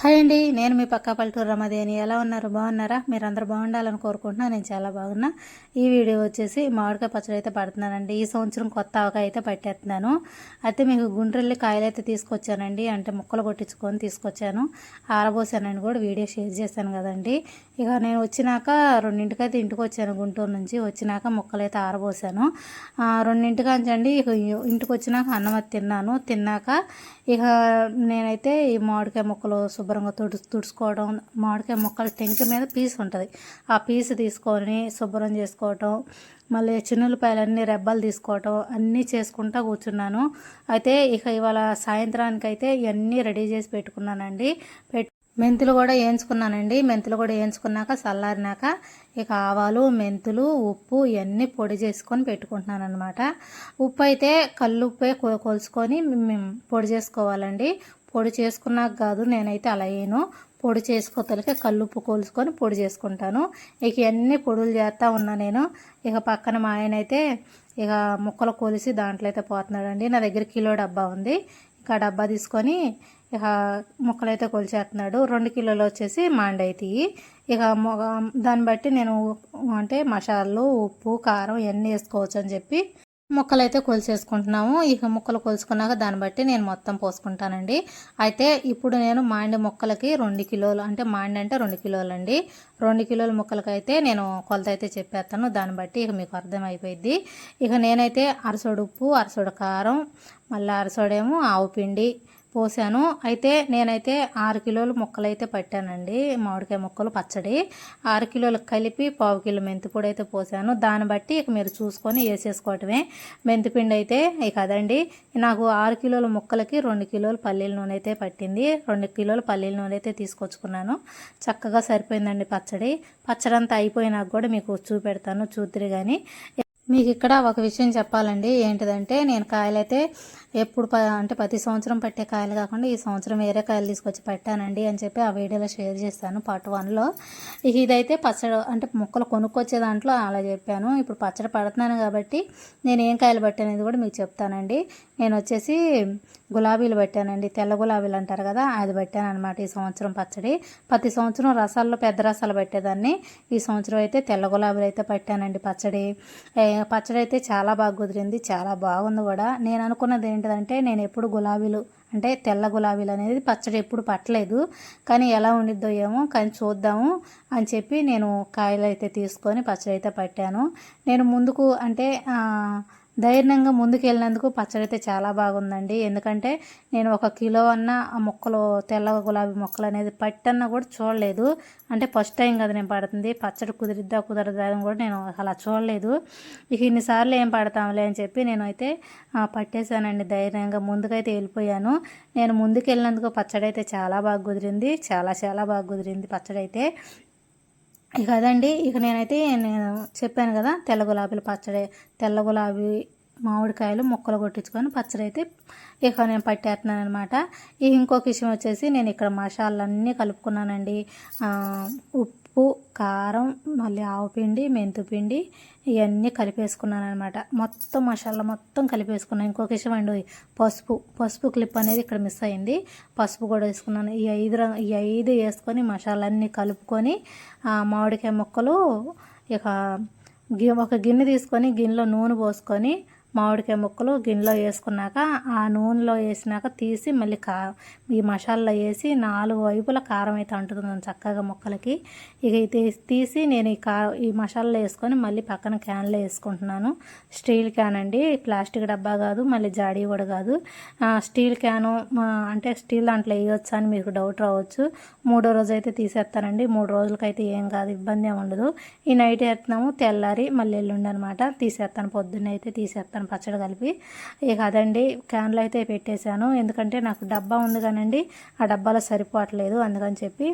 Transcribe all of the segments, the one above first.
Hi అండి నేను మీ పక్క పల్లెటూరు రమదేని ఎలా ఉన్నారు? బాగున్నారా? మీరు అందరూ బాగుండాలని కోరుకుంటున్నా నేను చాలా బాగున్నా. ఈ వీడియో వచ్చేసి మామిడికాయ పచ్చడి అయితే పడుతున్నానండి. ఈ సంవత్సరం కొత్త ఆవకాయ అయితే పట్టేస్తున్నాను. అయితే మీకు గుండ్రెల్లి కాయలు అయితే తీసుకొచ్చానండి. అంటే ముక్కలు కొట్టించుకొని తీసుకొచ్చాను. ఆరబోసానని కూడా వీడియో షేర్ చేశాను కదండి. ఇక నేను వచ్చినాక రెండింటికైతే ఇంటికి వచ్చాను గుంటూరు నుంచి. వచ్చినాక మొక్కలైతే ఆరబోసాను. రెండింటికి అంచండి ఇక ఇంటికి వచ్చినాక అన్నం అది తిన్నాను. తిన్నాక ఇక నేనైతే ఈ మామిడికాయ ముక్కలు శుభ్రంగా తుడు తుడుచుకోవడం మామిడికాయ ముక్కలు టెంక మీద పీస్ ఉంటుంది. ఆ పీస్ తీసుకొని శుభ్రం చేసుకోవటం మళ్ళీ చిన్నులపాయలన్నీ రెబ్బలు తీసుకోవటం అన్నీ చేసుకుంటా కూర్చున్నాను. అయితే ఇక ఇవాళ సాయంత్రానికైతే ఇవన్నీ రెడీ చేసి పెట్టుకున్నానండి. పెట్ మెంతులు కూడా వేయించుకున్నానండి. మెంతులు కూడా వేయించుకున్నాక చల్లారినాక ఇక ఆవాలు మెంతులు ఉప్పు ఇవన్నీ పొడి చేసుకొని పెట్టుకుంటున్నాను అనమాట ఉప్పు అయితే కల్లుప్పే ఉప్పే కొలుసుకొని మేము పొడి చేసుకోవాలండి. పొడి చేసుకున్నాక కాదు నేనైతే అలా వేయను. పొడి చేసుకోతలకే కల్లుప్పు కోల్చుకొని పొడి చేసుకుంటాను. ఇక ఇవన్నీ పొడులు చేస్తూ ఉన్నా నేను. ఇక పక్కన మా ఆయన అయితే ఇక ముక్కలు కొలిసి దాంట్లో అయితే పోతున్నాడండి. నా దగ్గర కిలో డబ్బా ఉంది. ఇక ఆ డబ్బా తీసుకొని ఇక ముక్కలు అయితే కొలిచేస్తున్నాడు. రెండు కిలోలు వచ్చేసి మాండైతాయి ఇక మొగ దాన్ని బట్టి నేను అంటే మసాలాలు ఉప్పు కారం ఇవన్నీ వేసుకోవచ్చు అని చెప్పి ముక్కలు అయితే కొలిచేసుకుంటున్నాము ఇక ముక్కలు కొలుచుకున్నాక దాన్ని బట్టి నేను మొత్తం పోసుకుంటానండి. అయితే ఇప్పుడు నేను మాండి ముక్కలకి రెండు కిలోలు అంటే మాండి అంటే రెండు కిలోలు అండి రెండు కిలోల ముక్కలకి అయితే నేను కొలత అయితే చెప్పేస్తాను. దాన్ని బట్టి ఇక మీకు అర్థమైపోయింది ఇక నేనైతే అరసడు ఉప్పు అరసోడు కారం మళ్ళీ అరసోడేమో ఆవు పిండి పోసాను. అయితే నేనైతే ఆరు కిలోలు ముక్కలు అయితే పట్టానండి. మామిడికాయ ముక్కలు పచ్చడి. ఆరు కిలోలు కలిపి పావు కిలో మెంతిపొడి అయితే పోసాను. దాన్ని బట్టి ఇక మీరు చూసుకొని వేసేసుకోవటమే. మెంతిపిండి అయితే ఇక అదండి. నాకు ఆరు కిలోల ముక్కలకి రెండు కిలోలు పల్లీల నూనె అయితే పట్టింది. రెండు కిలోలు పల్లీల నూనె అయితే తీసుకొచ్చుకున్నాను. చక్కగా సరిపోయిందండి పచ్చడి. పచ్చడి అంతా అయిపోయినాక కూడా మీకు చూపెడతాను. చూద్దరు కానీ మీకు ఇక్కడ ఒక విషయం చెప్పాలండి. ఏంటిదంటే నేను కాయలైతే ఎప్పుడు ప అంటే ప్రతి సంవత్సరం పట్టే కాయలు కాకుండా ఈ సంవత్సరం వేరే కాయలు తీసుకొచ్చి పెట్టానండి అని చెప్పి ఆ వీడియోలో షేర్ చేస్తాను పార్ట్ వన్లో. ఇదైతే పచ్చడి అంటే ముక్కలు కొనుక్కొచ్చే దాంట్లో అలా చెప్పాను. ఇప్పుడు పచ్చడి పడుతున్నాను కాబట్టి నేను ఏం కాయలు పట్టానేది కూడా మీకు చెప్తానండి. నేను వచ్చేసి గులాబీలు పెట్టానండి. తెల్ల గులాబీలు అంటారు కదా అది పెట్టాను అనమాట ఈ సంవత్సరం పచ్చడి. ప్రతి సంవత్సరం రసాల్లో పెద్ద రసాలు పెట్టేదాన్ని. ఈ సంవత్సరం అయితే తెల్ల గులాబీలు అయితే పట్టానండి పచ్చడి. పచ్చడి అయితే చాలా బాగా కుదిరింది చాలా బాగుంది కూడా. నేను అనుకున్నది ఏంటిదంటే నేను ఎప్పుడు గులాబీలు అంటే తెల్ల గులాబీలు అనేది పచ్చడి ఎప్పుడు పట్టలేదు. కానీ ఎలా ఉండిద్దో ఏమో కానీ చూద్దాము అని చెప్పి నేను కాయలు అయితే తీసుకొని పచ్చడి అయితే పట్టాను. నేను ముందుకు అంటే ధైర్యంగా ముందుకెళ్ళినందుకు పచ్చడి అయితే చాలా బాగుందండి. ఎందుకంటే నేను ఒక కిలో అన్న ఆ మొక్కలు తెల్ల గులాబీ మొక్కలు అనేది పట్టన్నా కూడా చూడలేదు. అంటే ఫస్ట్ టైం కదా నేను పడుతుంది. పచ్చడి కుదిరిద్దా కుదరదా అని కూడా నేను అలా చూడలేదు. ఇక ఇన్నిసార్లు ఏం పడతాంలే అని చెప్పి నేను అయితే పట్టేశానండి ధైర్యంగా ముందుకైతే వెళ్ళిపోయాను. నేను ముందుకు వెళ్ళినందుకు పచ్చడి అయితే చాలా బాగా కుదిరింది. చాలా చాలా బాగా కుదిరింది పచ్చడి అయితే ఇక అదండి. ఇక నేనైతే నేను చెప్పాను కదా తెల్ల గులాబీల పచ్చడి తెల్ల గులాబీ మామిడికాయలు ముక్కలు కొట్టించుకొని పచ్చడి అయితే ఇక నేను పట్టేస్తున్నాను అనమాట ఇంకొక విషయం వచ్చేసి నేను ఇక్కడ మసాలాలన్నీ కలుపుకున్నానండి. ఉప్పు ఉప్పు కారం మళ్ళీ ఆవు పిండి మెంతు పిండి ఇవన్నీ కలిపేసుకున్నాను అనమాట మొత్తం మసాలా మొత్తం కలిపేసుకున్నాను ఇంకొక విషయం అండి పసుపు. పసుపు క్లిప్ అనేది ఇక్కడ మిస్ అయింది. పసుపు కూడా వేసుకున్నాను. ఈ ఐదు రంగు ఈ ఐదు వేసుకొని మసాలాన్ని కలుపుకొని మామిడికాయ ముక్కలు ఇక గి ఒక గిన్నె తీసుకొని గిన్నెలో నూనె పోసుకొని మామిడికాయ ముక్కలు గిన్నెలో వేసుకున్నాక ఆ నూనెలో వేసినాక తీసి మళ్ళీ కా ఈ మసాలా వేసి నాలుగు వైపుల కారం అయితే అంటుతున్నాను చక్కగా ముక్కలకి. ఇక తీసి నేను ఈ కా ఈ మసాలా వేసుకొని మళ్ళీ పక్కన క్యాన్లో వేసుకుంటున్నాను. స్టీల్ క్యాన్ అండి. ప్లాస్టిక్ డబ్బా కాదు మళ్ళీ జాడీ కూడా కాదు. స్టీల్ క్యాను అంటే స్టీల్ దాంట్లో వేయొచ్చా అని మీకు డౌట్ రావచ్చు. మూడో రోజు అయితే తీసేస్తానండి. మూడు రోజులకైతే ఏం కాదు ఇబ్బంది ఏమి ఉండదు. ఈ నైట్ వేస్తున్నాము తెల్లారి మళ్ళీ ఎల్లుండి అనమాట తీసేస్తాను పొద్దున్న అయితే తీసేస్తాను. పచ్చడి కలిపి. ఇక అదండి క్యాన్లో అయితే పెట్టేశాను. ఎందుకంటే నాకు డబ్బా ఉంది కానండి ఆ డబ్బాలో సరిపోవట్లేదు అందుకని చెప్పి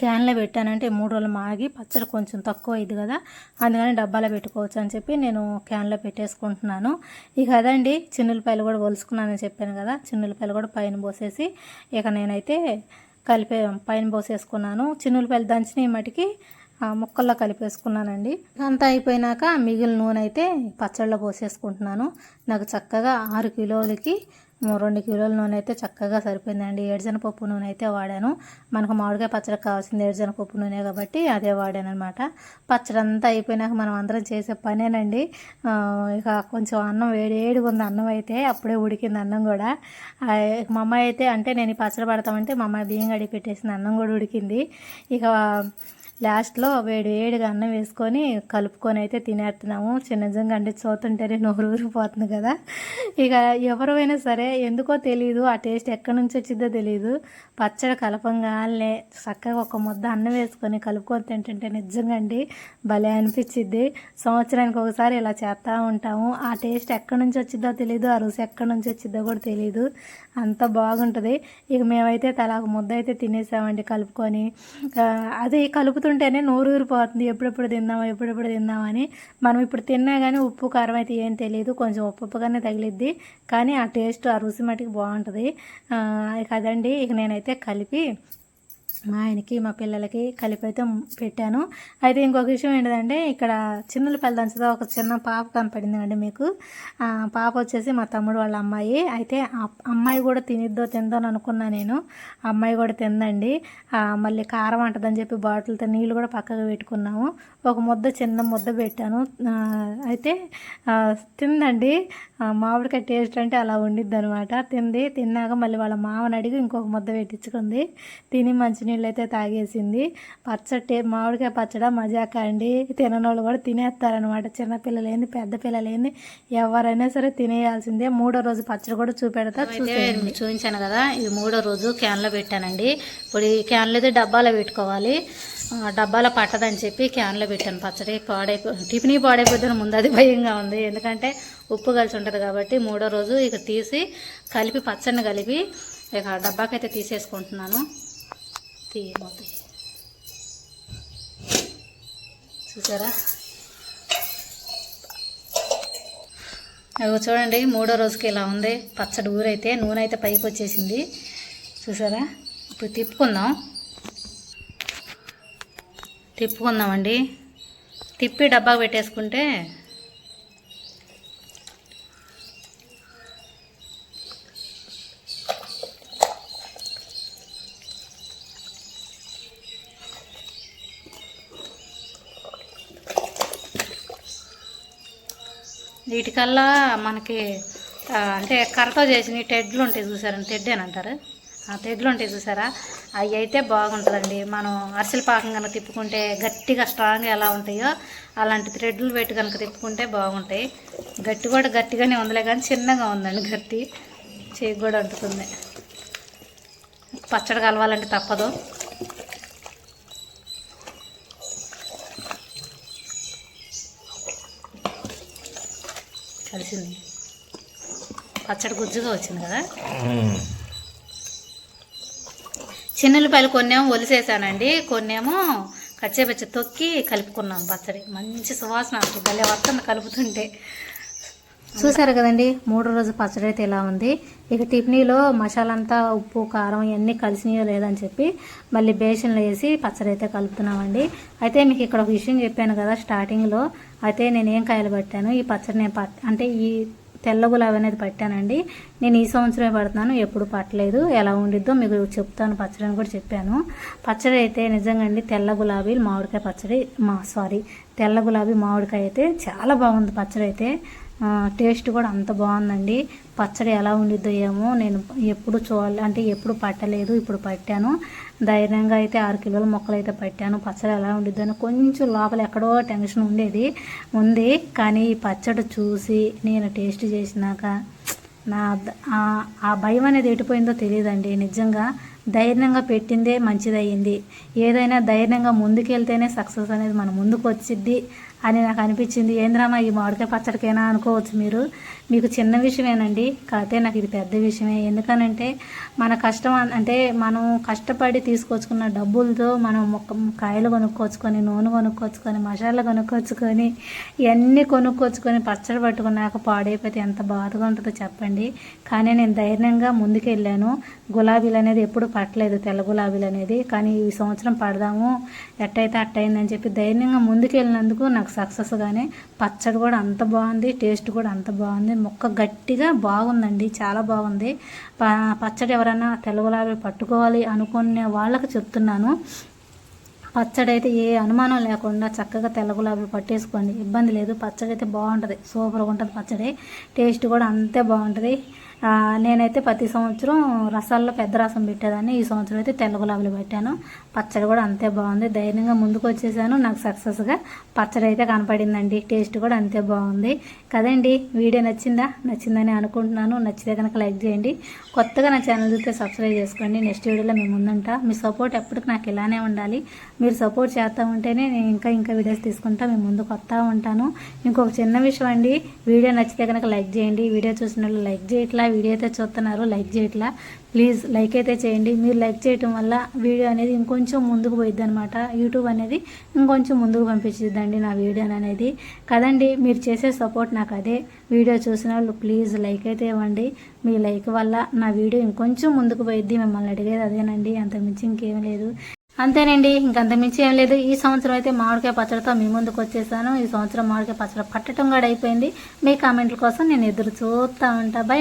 క్యాన్లో పెట్టానంటే మూడు రోజులు మాగి పచ్చడి కొంచెం తక్కువ అయింది కదా అందుకని డబ్బాలో పెట్టుకోవచ్చు అని చెప్పి నేను క్యాన్లో పెట్టేసుకుంటున్నాను. ఇక అదండి చిన్నులపాయలు కూడా ఒలుసుకున్నానని చెప్పాను కదా చిన్నులపాయలు కూడా పైన పోసేసి ఇక నేనైతే కలిపే పైన పోసేసుకున్నాను. చిన్నులపాయలు దంచిన మటుకి ముక్కల్లో కలిపేసుకున్నానండి. అంతా అయిపోయినాక మిగిలిన నూనె అయితే పచ్చళ్ళలో పోసేసుకుంటున్నాను. నాకు చక్కగా ఆరు కిలోలకి రెండు కిలోల నూనె అయితే చక్కగా సరిపోయిందండి. ఏడుజనపప్పు నూనె అయితే వాడాను. మనకు మామిడికాయ పచ్చడి కావాల్సింది ఏడుజనపప్పు నూనె కాబట్టి అదే వాడాను అనమాట పచ్చడి అంతా అయిపోయినాక మనం అందరం చేసే పనేనండి. ఇక కొంచెం అన్నం వేడి వేడిగా ఉంది. అన్నం అయితే అప్పుడే ఉడికింది అన్నం కూడా. మా అమ్మాయి అయితే అంటే నేను ఈ పచ్చడి పడతామంటే మా అమ్మాయి బియ్యం గడి పెట్టేసింది. అన్నం కూడా ఉడికింది. ఇక లాస్ట్లో వేడి వేడిగా అన్నం వేసుకొని కలుపుకొని అయితే తినేస్తున్నాము. చిన్న నిజంగా అంటే చూస్తుంటేనే నోరు ఊరిపోతుంది కదా. ఇక ఎవరైనా సరే ఎందుకో తెలియదు ఆ టేస్ట్ ఎక్కడి నుంచి వచ్చిందో తెలియదు పచ్చడి కలపంగానే చక్కగా ఒక ముద్ద అన్నం వేసుకొని కలుపుకొని తింటుంటే నిజంగా అండి భలే అనిపించిద్ది. సంవత్సరానికి ఒకసారి ఇలా చేస్తూ ఉంటాము. ఆ టేస్ట్ ఎక్కడి నుంచి వచ్చిందో తెలియదు ఆ రుచి ఎక్కడి నుంచి వచ్చిందో కూడా తెలియదు అంత బాగుంటుంది. ఇక మేమైతే తలా ఒక ముద్ద అయితే తినేసామండి కలుపుకొని. అది కలుపు చూస్తుంటేనే నోరు ఊరిపోతుంది ఎప్పుడెప్పుడు తిందామా ఎప్పుడెప్పుడు తిందామని మనం ఇప్పుడు తిన్నా కానీ ఉప్పు కారం అయితే ఏం తెలియదు కొంచెం ఉప్పు ఉప్పుగానే తగిలిద్ది. కానీ ఆ టేస్ట్ ఆ రుచి మటుకు బాగుంటుంది. కదండి ఇక నేనైతే కలిపి మా ఆయనకి మా పిల్లలకి కలిపి అయితే పెట్టాను. అయితే ఇంకొక విషయం ఏంటంటే ఇక్కడ చిన్నపిల్ల దంచుతో ఒక చిన్న పాప కనపడింది అండి మీకు పాప వచ్చేసి మా తమ్ముడు వాళ్ళ అమ్మాయి. అయితే అమ్మాయి కూడా తినిద్దో తిందో అని అనుకున్నా నేను. అమ్మాయి కూడా తిందండి. మళ్ళీ కారం అంటదని చెప్పి బాటిల్తో నీళ్ళు కూడా పక్కకు పెట్టుకున్నాము. ఒక ముద్ద చిన్న ముద్ద పెట్టాను. అయితే తిందండి. మామిడికాయ టేస్ట్ అంటే అలా ఉండిద్ది అనమాట తింది. తిన్నాక మళ్ళీ వాళ్ళ మామని అడిగి ఇంకొక ముద్ద పెట్టించుకుంది. తిని మంచి అయితే తాగేసింది. పచ్చడి మామిడికాయ పచ్చడి మజాక అండి. తిననోళ్ళు కూడా తినేస్తారనమాట చిన్నపిల్లలు ఏంది పెద్ద పిల్లలు ఏంది ఎవరైనా సరే తినేయాల్సిందే. మూడో రోజు పచ్చడి కూడా చూపెడతా చూపించాను కదా ఇది మూడో రోజు క్యాన్లో పెట్టానండి. ఇప్పుడు ఈ క్యాన్లో అయితే డబ్బాలో పెట్టుకోవాలి. డబ్బాలో పట్టదని చెప్పి క్యాన్లో పెట్టాను పచ్చడి. పాడైపో టిఫిన్ పాడైపోతుంది ముందు అది భయంగా ఉంది. ఎందుకంటే ఉప్పు కలిసి ఉంటుంది కాబట్టి మూడో రోజు ఇక తీసి కలిపి పచ్చడిని కలిపి ఇక డబ్బాకైతే తీసేసుకుంటున్నాను. తీయమవుతాయి చూసారా? అవి చూడండి మూడో రోజుకి ఇలా ఉంది. పచ్చడి ఊరైతే నూనె అయితే పైకి వచ్చేసింది. చూసారా? ఇప్పుడు తిప్పుకుందాం. తిప్పుకుందామండి. తిప్పి డబ్బా పెట్టేసుకుంటే వీటికల్లా మనకి అంటే కర్రతో చేసిన టెడ్లు ఉంటాయి చూసారండి టెడ్ అని అంటారు. ఆ తెడ్లు ఉంటాయి చూసారా? అవి అయితే బాగుంటుందండి. మనం అరిసెల పాకం కనుక తిప్పుకుంటే గట్టిగా స్ట్రాంగ్ ఎలా ఉంటాయో అలాంటి థ్రెడ్లు పెట్టి కనుక తిప్పుకుంటే బాగుంటాయి. గట్టి కూడా గట్టిగానే ఉందిలే కానీ చిన్నగా ఉందండి గట్టి. చేయి కూడా అంటుతుంది పచ్చడి కలవాలంటే తప్పదు. కలిసింది. పచ్చడి గుజ్జుగా వచ్చింది కదా? చిన్నులపాయలు కొన్నేమో ఒలిసేసానండి. కొన్నేమో కచ్చేపచ్చి తొక్కి కలుపుకున్నాను పచ్చడి. మంచి సువాసన భలే వస్తుంది కలుపుతుంటే. చూసారు కదండి మూడో రోజు పచ్చడి అయితే ఇలా ఉంది. ఇక టిఫినీలో మసాలా అంతా ఉప్పు కారం ఇవన్నీ కలిసినాయో లేదని చెప్పి మళ్ళీ బేషన్లో వేసి పచ్చడి అయితే కలుపుతున్నామండి. అయితే మీకు ఇక్కడ ఒక విషయం చెప్పాను కదా స్టార్టింగ్లో. అయితే నేను ఏం కాయలు పట్టాను? ఈ పచ్చడి నేను పట్ అంటే ఈ తెల్ల గులాబీ అనేది పట్టానండి. నేను ఈ సంవత్సరమే పడుతున్నాను ఎప్పుడు పట్టలేదు. ఎలా ఉండిద్దో మీకు చెప్తాను పచ్చడి అని కూడా చెప్పాను. పచ్చడి అయితే నిజంగా అండి తెల్ల గులాబీ మామిడికాయ పచ్చడి మా సారీ తెల్ల గులాబీ మామిడికాయ అయితే చాలా బాగుంది పచ్చడి అయితే. టేస్ట్ కూడా అంత బాగుందండి. పచ్చడి ఎలా ఉండిద్దో ఏమో నేను ఎప్పుడు చూడాలి అంటే ఎప్పుడు పట్టలేదు ఇప్పుడు పట్టాను. ధైర్యంగా అయితే ఆరు కిలోల మొక్కలు అయితే పట్టాను. పచ్చడి ఎలా ఉండిద్దో అని కొంచెం లోపల ఎక్కడో టెన్షన్ ఉండేది ఉంది. కానీ ఈ పచ్చడి చూసి నేను టేస్ట్ చేసినాక నా ఆ- ఆ భయం అనేది ఎటుపోయిందో తెలియదండి. నిజంగా ధైర్యంగా పెట్టిందే మంచిదయ్యింది. ఏదైనా ధైర్యంగా ముందుకెళ్తేనే సక్సెస్ అనేది మన ముందుకు వచ్చిద్ది అని నాకు అనిపించింది. ఏంద్రామా ఈ మామిడికాయ పచ్చడికైనా అనుకోవచ్చు మీరు. మీకు చిన్న విషయమేనండి. కాకపోతే నాకు ఇది పెద్ద విషయమే. ఎందుకనంటే మన కష్టం అంటే మనం కష్టపడి తీసుకొచ్చుకున్న డబ్బులతో మనం మొక్క కాయలు కొనుక్కొచ్చుకొని నూనె కొనుక్కొచ్చుకొని మసాలా కొనుక్కొచ్చుకొని ఇవన్నీ కొనుక్కొచ్చుకొని పచ్చడి పట్టుకున్నాక పాడైపోతే ఎంత బాధగా ఉంటుందో చెప్పండి. కానీ నేను ధైర్యంగా ముందుకెళ్ళాను. గులాబీలు అనేది ఎప్పుడు పట్టలేదు తెల్ల గులాబీలు అనేది. కానీ ఈ సంవత్సరం పడదాము ఎట్టయితే అట్టయిందని చెప్పి ధైర్యంగా ముందుకెళ్ళినందుకు నాకు సక్సెస్గానే పచ్చడి కూడా అంత బాగుంది టేస్ట్ కూడా అంత బాగుంది. ముక్క గట్టిగా బాగుందండి చాలా బాగుంది. పచ్చడి ఎవరైనా తెల్లగులాబీ పట్టుకోవాలి అనుకునే వాళ్ళకి చెప్తున్నాను. పచ్చడి అయితే ఏ అనుమానం లేకుండా చక్కగా తెల్ల పట్టేసుకోండి. ఇబ్బంది లేదు పచ్చడి అయితే బాగుంటుంది సూపర్గా ఉంటుంది పచ్చడి. టేస్ట్ కూడా అంతే బాగుంటుంది. నేనైతే ప్రతి సంవత్సరం రసాల్లో పెద్ద రసం పెట్టేదాన్ని. ఈ సంవత్సరం అయితే తెల్ల గులాబీలు పెట్టాను. పచ్చడి కూడా అంతే బాగుంది. ధైర్యంగా ముందుకు వచ్చేసాను. నాకు సక్సెస్గా పచ్చడి అయితే కనపడిందండి. టేస్ట్ కూడా అంతే బాగుంది. కదండి వీడియో నచ్చిందా? నచ్చిందని అనుకుంటున్నాను. నచ్చితే కనుక లైక్ చేయండి. కొత్తగా నా ఛానల్ చూస్తే సబ్స్క్రైబ్ చేసుకోండి. నెక్స్ట్ వీడియోలో మేము ముందుంటా. మీ సపోర్ట్ ఎప్పటికి నాకు ఇలానే ఉండాలి. మీరు సపోర్ట్ చేస్తూ ఉంటేనే నేను ఇంకా ఇంకా వీడియోస్ తీసుకుంటా. మేము ముందుకు వస్తూ ఉంటాను. ఇంకొక చిన్న విషయం అండి. వీడియో నచ్చితే కనుక లైక్ చేయండి. వీడియో చూసిన వాళ్ళు లైక్ చేయట్లా. వీడియో అయితే చూస్తున్నారు లైక్ చేయట్లా. ప్లీజ్ లైక్ అయితే చేయండి. మీరు లైక్ చేయటం వల్ల వీడియో అనేది ఇంకొంచెం ముందుకు పోయిద్ది అనమాట యూట్యూబ్ అనేది ఇంకొంచెం ముందుకు పంపించిద్దండి నా వీడియో అనేది. కదండి మీరు చేసే సపోర్ట్ నాకు అదే. వీడియో చూసిన వాళ్ళు ప్లీజ్ లైక్ అయితే ఇవ్వండి. మీ లైక్ వల్ల నా వీడియో ఇంకొంచెం ముందుకు పోయిద్ది. మిమ్మల్ని అడిగేది అదేనండి. అంతకుమించి ఇంకేం లేదు. అంతేనండి ఇంకంత మించి ఏం లేదు. ఈ సంవత్సరం అయితే మామిడికాయ పచ్చడితో మీ ముందుకు వచ్చేసాను. ఈ సంవత్సరం మామిడికాయ పచ్చడి పట్టడం కూడా అయిపోయింది. మీ కామెంట్ల కోసం నేను ఎదురు చూస్తా ఉంటా. బై